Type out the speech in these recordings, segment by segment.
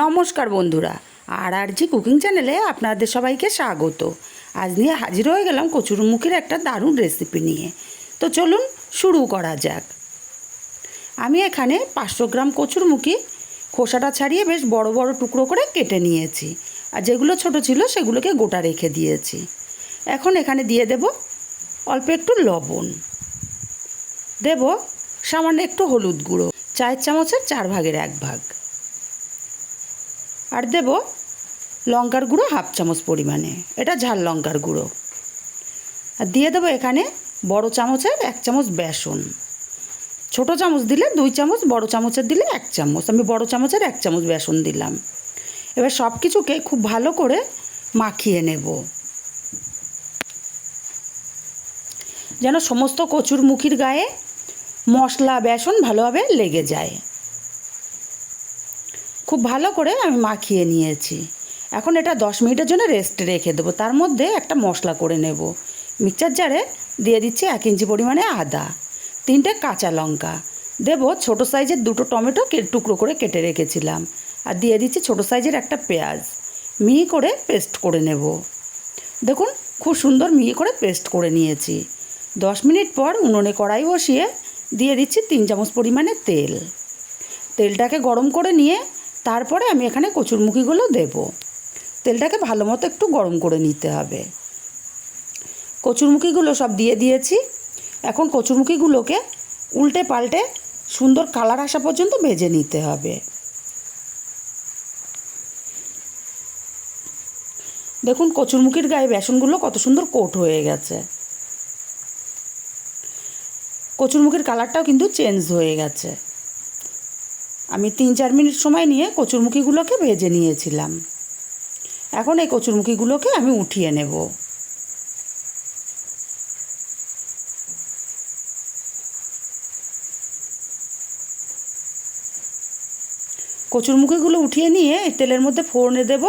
নমস্কার বন্ধুরা আর আর জি কুকিং চ্যানেলে আপনাদের সবাইকে স্বাগত। আজ নিয়ে হাজির হয়ে গেলাম কচুরমুখীর একটা দারুণ রেসিপি নিয়ে। তো চলুন শুরু করা যাক। আমি এখানে পাঁচশো গ্রাম কচুরমুখী খোসাটা ছাড়িয়ে বেশ বড় বড় টুকরো করে কেটে নিয়েছি। আর যেগুলো ছোট ছিল সেগুলোকে গোটা রেখে দিয়েছি। এখন এখানে দিয়ে দেব অল্প একটু লবণ। দেব সামান্য একটু হলুদ গুঁড়ো, চায়ের চামচের চার ভাগের এক ভাগ। আর দেব লঙ্কার গুঁড়ো হাফ চামচ পরিমাণে। এটা ঝাল লঙ্কার গুঁড়ো। আর দিয়ে দেবো এখানে বড় চামচের এক চামচ বেসন। ছোট চামচ দিলে দুই চামচ, বড় চামচের দিলে এক চামচ। আমি বড় চামচের এক চামচ বেসন দিলাম। এবার সব কিছুকে খুব ভালো করে মাখিয়ে নেব। যেন সমস্ত কচুর মুখির গায়ে মশলা, বেসন ভালোভাবে লেগে যায়। খুব ভালো করে আমি মাখিয়ে নিয়েছি। এখন এটা দশ মিনিটের জন্য রেস্টে রেখে দেবো। তার মধ্যে একটা মশলা করে নেব। মিক্সচার জারে দিয়ে দিচ্ছি এক ইঞ্চি পরিমাণে আদা, তিনটে কাঁচা লঙ্কা। দেবো ছোটো সাইজের দুটো টমেটো টুকরো করে কেটে রেখেছিলাম। আর দিয়ে দিচ্ছি ছোটো সাইজের একটা পেঁয়াজ। মিহি করে পেস্ট করে নেব। দেখুন, খুব সুন্দর মিহি করে পেস্ট করে নিয়েছি। দশ মিনিট পর উনুনে কড়াই বসিয়ে দিয়ে দিচ্ছি তিন চামচ পরিমাণে তেল। তেলটাকে গরম করে নিয়ে তারপরে আমি এখানে কচুরমুখিগুলো দেব। তেলটাকে ভালো মতো একটু গরম করে নিতে হবে। কচুরমুখিগুলো সব দিয়ে দিয়েছি। এখন কচুরমুখিগুলোকে উল্টে পাল্টে সুন্দর কালার আসা পর্যন্ত ভেজে নিতে হবে। দেখুন, কচুরমুখির গায়ে বেসনগুলো কত সুন্দর কোট হয়ে গেছে। কচুরমুখির কালারটাও কিন্তু চেঞ্জ হয়ে গেছে। আমি তিন চার মিনিট সময় নিয়ে কচুরমুখিগুলোকে ভেজে নিয়েছিলাম। এখন এই কচুরমুখিগুলোকে আমি উঠিয়ে নেব। কচুরমুখিগুলো উঠিয়ে নিয়ে তেলের মধ্যে ফোড়নে দেব।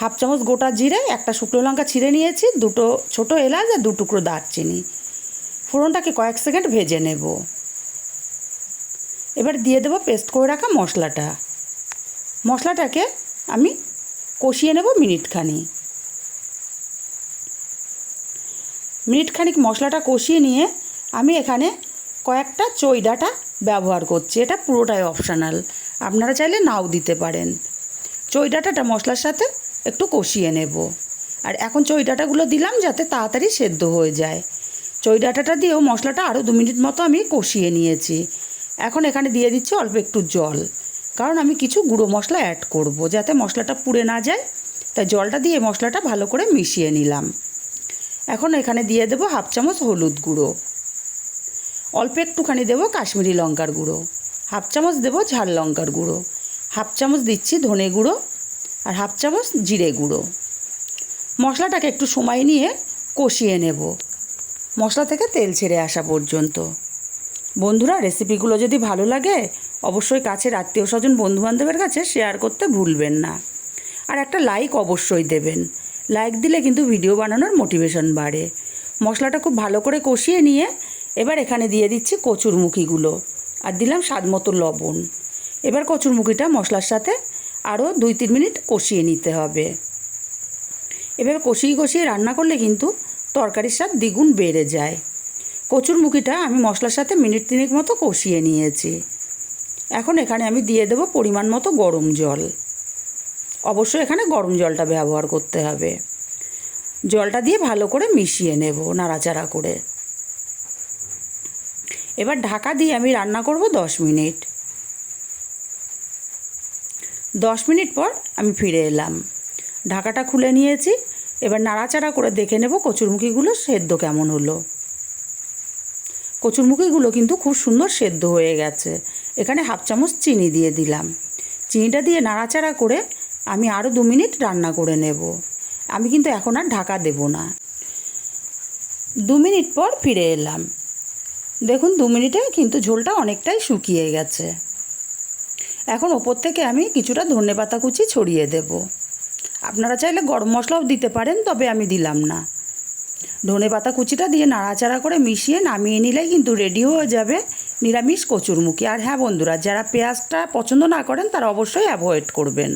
হাফ চামচ গোটা জিরে, একটা শুকনো লঙ্কা ছিঁড়ে নিয়েছি, দুটো ছোটো এলাচ আর দু টুকরো দারচিনি। ফোড়নটাকে কয়েক সেকেন্ড ভেজে নেব। এবার দিয়ে দেবো পেস্ট করে রাখা মশলাটা। মশলাটাকে আমি কষিয়ে নেব মিনিটখানি। মিনিটখানিক মশলাটা কষিয়ে নিয়ে আমি এখানে কয়েকটা চই ডাঁটা ব্যবহার করছি। এটা পুরোটাই অপশানাল। আপনারা চাইলে নাও দিতে পারেন। চই ডাঁটাটা মশলার সাথে একটু কষিয়ে নেব। আর এখন চই ডাঁটাগুলো দিলাম যাতে তাড়াতাড়ি সেদ্ধ হয়ে যায়। চই ডাঁটাটা দিয়েও মশলাটা আরও দু মিনিট মতো আমি কষিয়ে নিয়েছি। এখন এখানে দিয়ে দিচ্ছি অল্প একটু জল। কারণ আমি কিছু গুঁড়ো মশলা অ্যাড করব, যাতে মশলাটা পুড়ে না যায়। তাই জলটা দিয়ে মশলাটা ভালো করে মিশিয়ে নিলাম। এখন এখানে দিয়ে দেবো হাফ চামচ হলুদ গুঁড়ো। অল্প একটুখানি দেবো কাশ্মীরি লঙ্কার গুঁড়ো। হাফ চামচ দেবো ঝাল লঙ্কার গুঁড়ো। হাফ চামচ দিচ্ছি ধনে গুঁড়ো আর হাফ চামচ জিরে গুঁড়ো। মশলাটাকে একটু সময় নিয়ে কষিয়ে নেব। মশলা থেকে তেল ছেড়ে আসা পর্যন্ত। বন্ধুরা রেসিপিগুলো যদি ভালো লাগে, অবশ্যই কাছের আত্মীয় স্বজন বন্ধুবান্ধবের কাছে শেয়ার করতে ভুলবেন না। আর একটা লাইক অবশ্যই দেবেন। লাইক দিলে কিন্তু ভিডিও বানানোর মোটিভেশন বাড়ে। মশলাটা খুব ভালো করে কষিয়ে নিয়ে এবার এখানে দিয়ে দিচ্ছি কচুরমুখিগুলো। আর দিলাম স্বাদ মতো লবণ। এবার কচুরমুখিটা মশলার সাথে আরও দুই তিন মিনিট কষিয়ে নিতে হবে। এভাবে কষিয়ে কষিয়ে রান্না করলে কিন্তু তরকারির স্বাদ দ্বিগুণ বেড়ে যায়। কচুরমুখিটা আমি মশলার সাথে মিনিট তিনেক মতো কষিয়ে নিয়েছি। এখন এখানে আমি দিয়ে দেবো পরিমাণ মতো গরম জল। অবশ্যই এখানে গরম জলটা ব্যবহার করতে হবে। জলটা দিয়ে ভালো করে মিশিয়ে নেব নাড়াচাড়া করে। এবার ঢাকা দিয়ে আমি রান্না করব দশ মিনিট। দশ মিনিট পর আমি ফিরে এলাম। ঢাকাটা খুলে নিয়েছি। এবার নাড়াচাড়া করে দেখে নেব কচুরমুখিগুলো সেদ্ধ কেমন হলো। কচুরমুখিগুলো কিন্তু খুব সুন্দর সেদ্ধ হয়ে গেছে। এখানে হাফ চামচ চিনি দিয়ে দিলাম। চিনিটা দিয়ে নাড়াচাড়া করে আমি আরও দু মিনিট রান্না করে নেব। আমি কিন্তু এখন আর ঢাকা দেব না। দু মিনিট পর ফিরে এলাম। দেখুন, দু মিনিটে কিন্তু ঝোলটা অনেকটাই শুকিয়ে গেছে। এখন ওপর থেকে আমি কিছুটা ধনে পাতা কুচি ছড়িয়ে দেব। আপনারা চাইলে গরম মশলাও দিতে পারেন, তবে আমি দিলাম না। ধনে পাতা কুচিটা দিয়ে নাড়াচাড়া করে মিশিয়ে নামিয়ে নিলেই কিন্তু রেডি হয়ে যাবে নিরামিষ কচুরমুখী। আর হ্যাঁ বন্ধুরা, যারা পেঁয়াজটা পছন্দ না করেন তারা অবশ্যই অ্যাভয়েড করবেন।